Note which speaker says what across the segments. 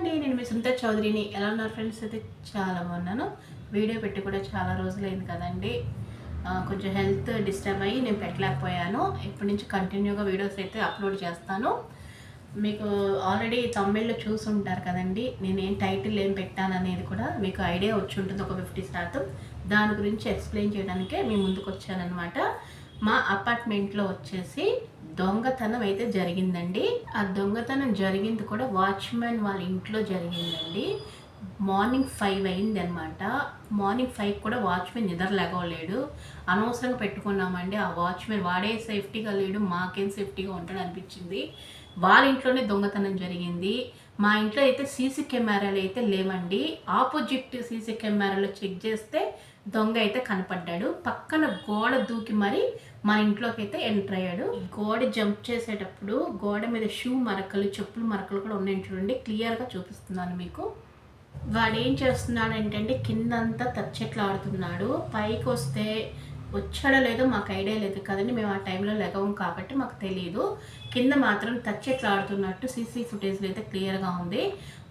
Speaker 1: అండి నేను మీ సుంత చౌదరిని. ఎలా ఉన్నారు ఫ్రెండ్స్ అయితే చాలా బాగున్నాను. వీడియో పెట్టి కూడా చాలా రోజులైంది కదండి. కొంచెం హెల్త్ డిస్టర్బ్ అయ్యి నేను పెట్టలేకపోయాను. ఇప్పటి నుంచి కంటిన్యూగా వీడియోస్ అయితే అప్లోడ్ చేస్తాను. మీకు ఆల్రెడీ తమిళ్ళో చూసి ఉంటారు కదండి. నేను ఏం టైటిల్ ఏం పెట్టాను అనేది కూడా మీకు ఐడియా వచ్చి ఉంటుంది ఒక ఫిఫ్టీ శాతం. దాని గురించి ఎక్స్ప్లెయిన్ చేయడానికే మీ ముందుకు వచ్చానమాట మా అపార్ట్మెంట్లో వచ్చేసి దొంగతనం అయితే జరిగిందండి. ఆ దొంగతనం జరిగింది కూడా వాచ్మెన్ వాళ్ళ ఇంట్లో జరిగిందండి. మార్నింగ్ ఫైవ్ అయింది అనమాట మార్నింగ్ ఫైవ్ కూడా వాచ్మెన్ నిద్ర లేగలేడు అనవసరంగా పెట్టుకున్నామండి. ఆ వాచ్మెన్ వాడే సేఫ్టీగా లేడు మాకేం సేఫ్టీగా ఉంటాడు అనిపించింది. వాళ్ళ ఇంట్లోనే దొంగతనం జరిగింది. మా ఇంట్లో అయితే సీసీ కెమెరాలు అయితే లేవండి. ఆపోజిట్ సీసీ కెమెరాలో చెక్ చేస్తే దొంగ అయితే కనపడ్డాడు. పక్కన గోడ దూకి మరి మా ఇంట్లోకి అయితే ఎంటర్ అయ్యాడు గోడ జంప్ చేసేటప్పుడు గోడ మీద షూ మరకలు చెప్పులు మరకలు కూడా ఉన్నాయి చూడండి. క్లియర్గా చూపిస్తున్నాను మీకు. వాడు ఏం చేస్తున్నాడు ఏంటంటే కిందంతా తచ్చెట్లు ఆడుతున్నాడు. పైకి వస్తే వచ్చాడో లేదో మాకు ఐడియా లేదు కదండి. మేము ఆ టైంలో లెగవం కాబట్టి మాకు తెలియదు కింద మాత్రం తచ్చెట్లు ఆడుతున్నట్టు సీసీ ఫుటేజ్లో అయితే క్లియర్గా ఉంది.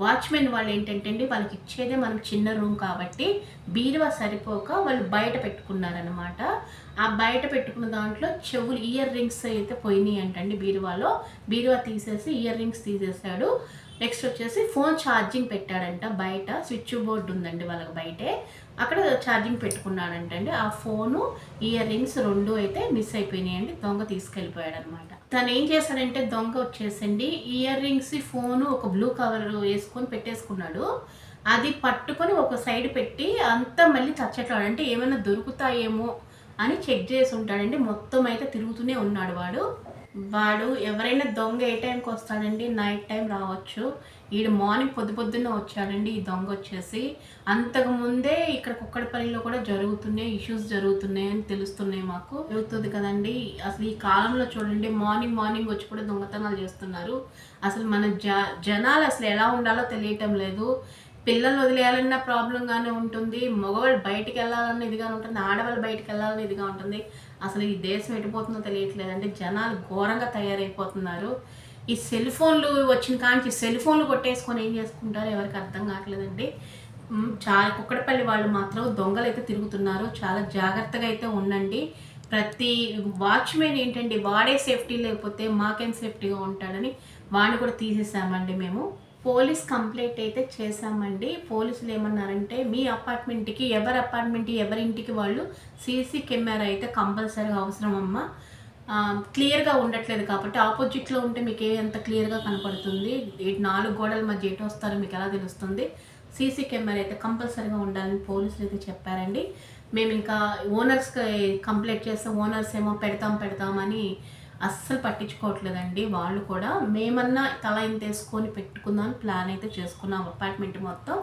Speaker 1: వాచ్మెన్ వాళ్ళు ఏంటంటే అండి వాళ్ళకి ఇచ్చేదే మనం చిన్న రూమ్ కాబట్టి బీరువా సరిపోక వాళ్ళు బయట పెట్టుకున్నారనమాట ఆ బయట పెట్టుకున్న దాంట్లో చెవులు ఇయర్ రింగ్స్ అయితే పోయినాయి అంటండి బీరువాలో. బీరువా తీసేసి ఇయర్ రింగ్స్ తీసేసాడు నెక్స్ట్ వచ్చేసి ఫోన్ ఛార్జింగ్ పెట్టాడంట బయట స్విచ్ బోర్డు ఉందండి వాళ్ళకి బయటే. అక్కడ ఛార్జింగ్ పెట్టుకున్నాడంటండి. ఆ ఫోను ఇయర్ రింగ్స్ రెండు అయితే మిస్ అయిపోయినాయండి దొంగ తీసుకెళ్ళిపోయాడు అనమాట తను ఏం చేశాడంటే దొంగ వచ్చేసండి ఇయర్ రింగ్స్ ఫోను ఒక బ్లూ కవర్ వేసుకొని పెట్టేసుకున్నాడు. అది పట్టుకొని ఒక సైడ్ పెట్టి అంతా మళ్ళీ తచ్చట్లాడు అంటే ఏమైనా దొరుకుతాయేమో అని చెక్ చేసి ఉంటాడండి. మొత్తం అయితే తిరుగుతూనే ఉన్నాడు వాడు. వాడు ఎవరైనా దొంగ ఏ టైంకి వస్తాడండి నైట్ టైం రావచ్చు. ఈడు మార్నింగ్ పొద్దు పొద్దున్న వచ్చాడండి ఈ దొంగ వచ్చేసి. అంతకు ముందే ఇక్కడ కుక్కడపల్లిలో కూడా జరుగుతున్నాయి ఇష్యూస్ జరుగుతున్నాయి అని తెలుస్తున్నాయి మాకు. జరుగుతుంది కదండి. అసలు ఈ కాలంలో చూడండి మార్నింగ్ మార్నింగ్ వచ్చి కూడా దొంగతనాలు చేస్తున్నారు. అసలు మన జ జనాలు అసలు ఎలా ఉండాలో తెలియటం లేదు. పిల్లలు వదిలేయాలన్న ప్రాబ్లంగానే ఉంటుంది. మగవాళ్ళు బయటికి వెళ్ళాలన్న ఇదిగా ఉంటుంది. ఆడవాళ్ళు బయటికి వెళ్ళాలని ఇదిగా ఉంటుంది. అసలు ఈ దేశం ఎటుపోతుందో తెలియట్లేదు. అంటే జనాలు ఘోరంగా తయారైపోతున్నారు. ఈ సెల్ ఫోన్లు వచ్చిన కాంచి సెల్ ఫోన్లు కొట్టేసుకొని ఏం చేసుకుంటారో ఎవరికి అర్థం కావట్లేదండి. చాలా కుక్కడపల్లి వాళ్ళు మాత్రం దొంగలు అయితే తిరుగుతున్నారు. చాలా జాగ్రత్తగా అయితే ఉండండి. ప్రతి వాచ్మెన్ ఏంటండి? వాడే సేఫ్టీ లేకపోతే మాకేం సేఫ్టీగా ఉంటాడని వాడిని కూడా తీసేసామండి మేము. పోలీస్ కంప్లైంట్ అయితే చేశామండి. పోలీసులు ఏమన్నారంటే మీ అపార్ట్మెంట్కి ఎవరి అపార్ట్మెంట్ ఎవరింటికి వాళ్ళు సీసీ కెమెరా అయితే కంపల్సరీగా అవసరం అమ్మ. క్లియర్గా ఉండట్లేదు కాబట్టి ఆపోజిట్లో ఉంటే మీకు ఏ ఎంత క్లియర్గా కనపడుతుంది. నాలుగు గోడల మధ్య ఎటు వస్తారో మీకు ఎలా తెలుస్తుంది? సీసీ కెమెరా అయితే కంపల్సరీగా ఉండాలని పోలీసులు అయితే చెప్పారండి. మేము ఇంకా ఓనర్స్కి కంప్లైంట్ చేస్తే ఓనర్స్ ఏమో పెడతాం పెడతామని అస్సలు పట్టించుకోవట్లేదండి. వాళ్ళు కూడా మేమన్నా తల ఇంత వేసుకొని పెట్టుకుందాం ప్లాన్ అయితే చేసుకున్నాం అపార్ట్మెంట్ మొత్తం.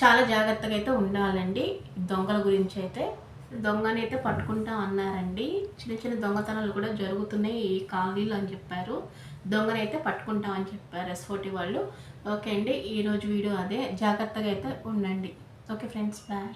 Speaker 1: చాలా జాగ్రత్తగా అయితే ఉండాలండి. దొంగల గురించి అయితే దొంగని అయితే పట్టుకుంటా అన్నారండి. చిన్న చిన్న దొంగతనాలు కూడా జరుగుతున్నాయి ఈ కాలనీలు అని చెప్పారు. దొంగని అయితే పట్టుకుంటాం అని చెప్పారు ఎస్ఓటి వాళ్ళు. ఓకే అండి ఈరోజు వీడియో అదే. జాగ్రత్తగా అయితే ఉండండి. Okay friends bye.